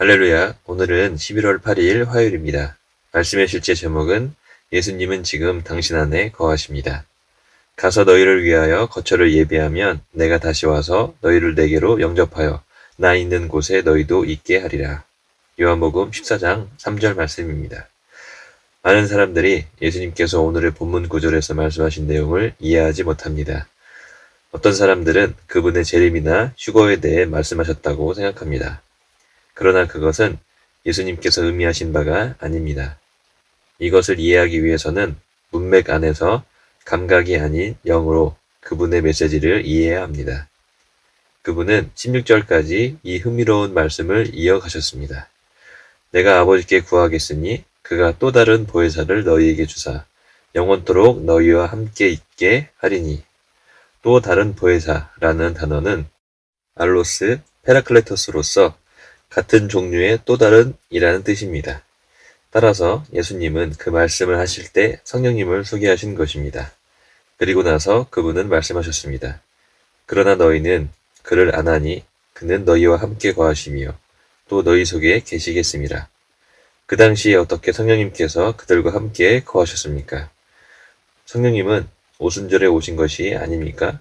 할렐루야. 오늘은 11월 8일 화요일입니다. 말씀의 실제 제목은 예수님은 지금 당신 안에 거하십니다. 가서 너희를 위하여 거처를 예비하면 내가 다시 와서 너희를 내게로 영접하여 나 있는 곳에 너희도 있게 하리라. 요한복음 14장 3절 말씀입니다. 많은 사람들이 예수님께서 오늘의 본문 구절에서 말씀하신 내용을 이해하지 못합니다. 어떤 사람들은 그분의 재림이나 휴거에 대해 말씀하셨다고 생각합니다. 그러나 그것은 예수님께서 의미하신 바가 아닙니다. 이것을 이해하기 위해서는 문맥 안에서 감각이 아닌 영으로 그분의 메시지를 이해해야 합니다. 그분은 16절까지 이 흥미로운 말씀을 이어가셨습니다. 내가 아버지께 구하겠으니 그가 또 다른 보혜사를 너희에게 주사 영원토록 너희와 함께 있게 하리니 또 다른 보혜사라는 단어는 알로스 페라클레토스로서 같은 종류의 또 다른 이라는 뜻입니다. 따라서 예수님은 그 말씀을 하실 때 성령님을 소개하신 것입니다. 그리고 나서 그분은 말씀하셨습니다. 그러나 너희는 그를 안 하니 그는 너희와 함께 거하시며 또 너희 속에 계시겠습니다. 그 당시에 어떻게 성령님께서 그들과 함께 거하셨습니까? 성령님은 오순절에 오신 것이 아닙니까?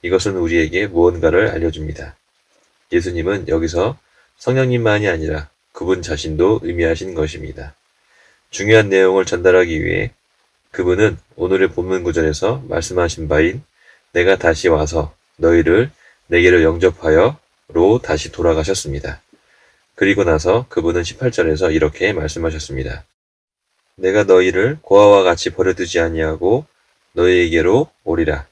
이것은 우리에게 무언가를 알려줍니다. 예수님은 여기서 성령님만이 아니라 그분 자신도 의미하신 것입니다. 중요한 내용을 전달하기 위해 그분은 오늘의 본문 구절에서 말씀하신 바인 내가 다시 와서 너희를 내게로 영접하여 로 다시 돌아가셨습니다. 그리고 나서 그분은 18절에서 이렇게 말씀하셨습니다. 내가 너희를 고아와 같이 버려두지 아니하고 너희에게로 오리라.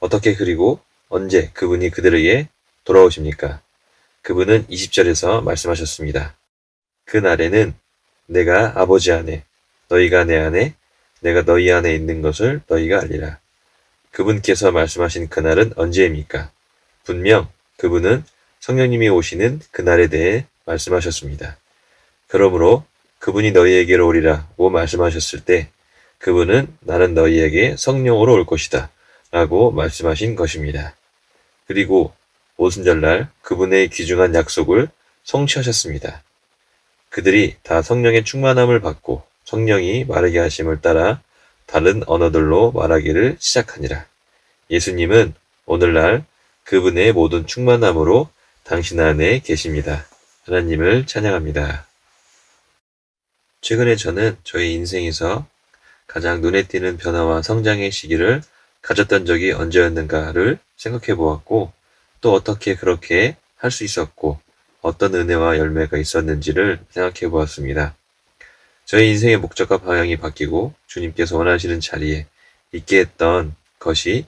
어떻게 그리고 언제 그분이 그들에게 돌아오십니까? 그분은 20절에서 말씀하셨습니다. 그 날에는 내가 아버지 안에, 너희가 내 안에, 내가 너희 안에 있는 것을 너희가 알리라. 그분께서 말씀하신 그날은 언제입니까? 분명 그분은 성령님이 오시는 그날에 대해 말씀하셨습니다. 그러므로 그분이 너희에게로 오리라고 말씀하셨을 때 그분은 나는 너희에게 성령으로 올 것이다 라고 말씀하신 것입니다. 그리고 오순절날 그분의 귀중한 약속을 성취하셨습니다. 그들이 다 성령의 충만함을 받고 성령이 말하게 하심을 따라 다른 언어들로 말하기를 시작하니라. 예수님은 오늘날 그분의 모든 충만함으로 당신 안에 계십니다. 하나님을 찬양합니다. 최근에 저는 저희 인생에서 가장 눈에 띄는 변화와 성장의 시기를 가졌던 적이 언제였는가를 생각해 보았고, 또 어떻게 그렇게 할 수 있었고, 어떤 은혜와 열매가 있었는지를 생각해 보았습니다. 저희 인생의 목적과 방향이 바뀌고 주님께서 원하시는 자리에 있게 했던 것이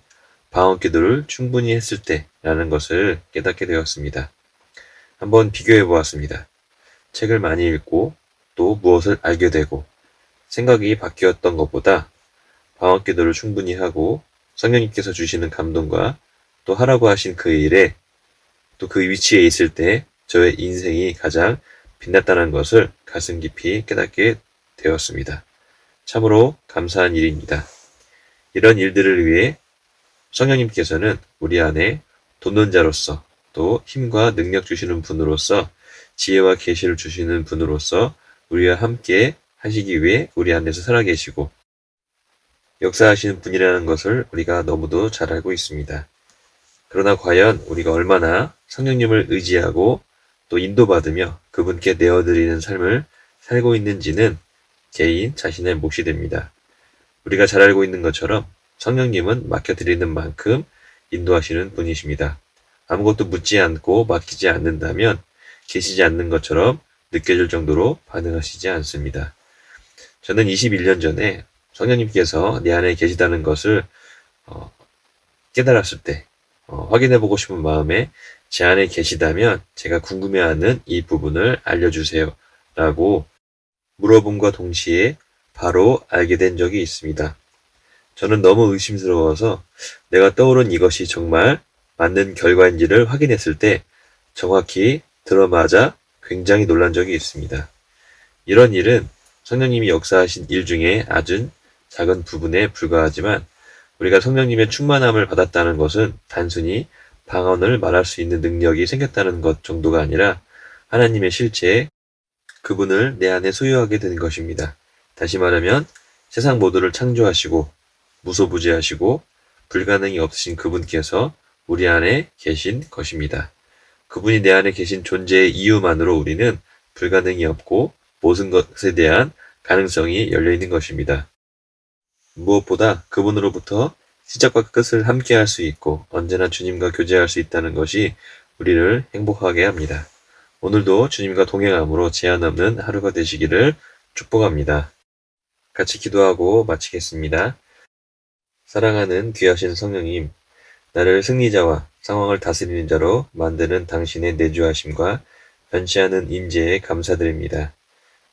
방언 기도를 충분히 했을 때라는 것을 깨닫게 되었습니다. 한번 비교해 보았습니다. 책을 많이 읽고 또 무엇을 알게 되고 생각이 바뀌었던 것보다 방언 기도를 충분히 하고 성령님께서 주시는 감동과 또 하라고 하신 그 일에 또 그 위치에 있을 때 저의 인생이 가장 빛났다는 것을 가슴 깊이 깨닫게 되었습니다. 참으로 감사한 일입니다. 이런 일들을 위해 성령님께서는 우리 안에 돕는 자로서 또 힘과 능력 주시는 분으로서 지혜와 계시를 주시는 분으로서 우리와 함께 하시기 위해 우리 안에서 살아계시고 역사하시는 분이라는 것을 우리가 너무도 잘 알고 있습니다. 그러나 과연 우리가 얼마나 성령님을 의지하고 또 인도받으며 그분께 내어드리는 삶을 살고 있는지는 개인 자신의 몫이 됩니다. 우리가 잘 알고 있는 것처럼 성령님은 맡겨드리는 만큼 인도하시는 분이십니다. 아무것도 묻지 않고 맡기지 않는다면 계시지 않는 것처럼 느껴질 정도로 반응하시지 않습니다. 저는 21년 전에 성령님께서 내 안에 계시다는 것을 어, 깨달았을 때 어, 확인해보고 싶은 마음에 제 안에 계시다면 제가 궁금해하는 이 부분을 알려주세요 라고 물어봄과 동시에 바로 알게 된 적이 있습니다. 저는 너무 의심스러워서 내가 떠오른 이것이 정말 맞는 결과인지를 확인했을 때 정확히 들어맞아 굉장히 놀란 적이 있습니다. 이런 일은 성령님이 역사하신 일 중에 아주 작은 부분에 불과하지만 우리가 성령님의 충만함을 받았다는 것은 단순히 방언을 말할 수 있는 능력이 생겼다는 것 정도가 아니라 하나님의 실체, 그분을 내 안에 소유하게 되는 것입니다. 다시 말하면 세상 모두를 창조하시고 무소부지하시고 불가능이 없으신 그분께서 우리 안에 계신 것입니다. 그분이 내 안에 계신 존재의 이유만으로 우리는 불가능이 없고 모든 것에 대한 가능성이 열려 있는 것입니다. 무엇보다 그분으로부터 시작과 끝을 함께 할 수 있고 언제나 주님과 교제할 수 있다는 것이 우리를 행복하게 합니다. 오늘도 주님과 동행함으로 제한 없는 하루가 되시기를 축복합니다. 같이 기도하고 마치겠습니다. 사랑하는 귀하신 성령님, 나를 승리자와 상황을 다스리는 자로 만드는 당신의 내주하심과 변치 않은 인재에 감사드립니다.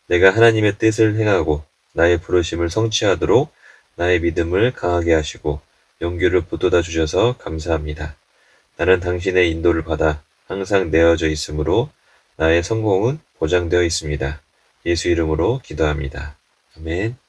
내가 하나님의 뜻을 행하고 나의 부르심을 성취하도록 나의 믿음을 강하게 하시고 용기를 붙돋아 주셔서 감사합니다. 나는 당신의 인도를 받아 항상 내어져 있으므로 나의 성공은 보장되어 있습니다. 예수 이름으로 기도합니다. 아멘.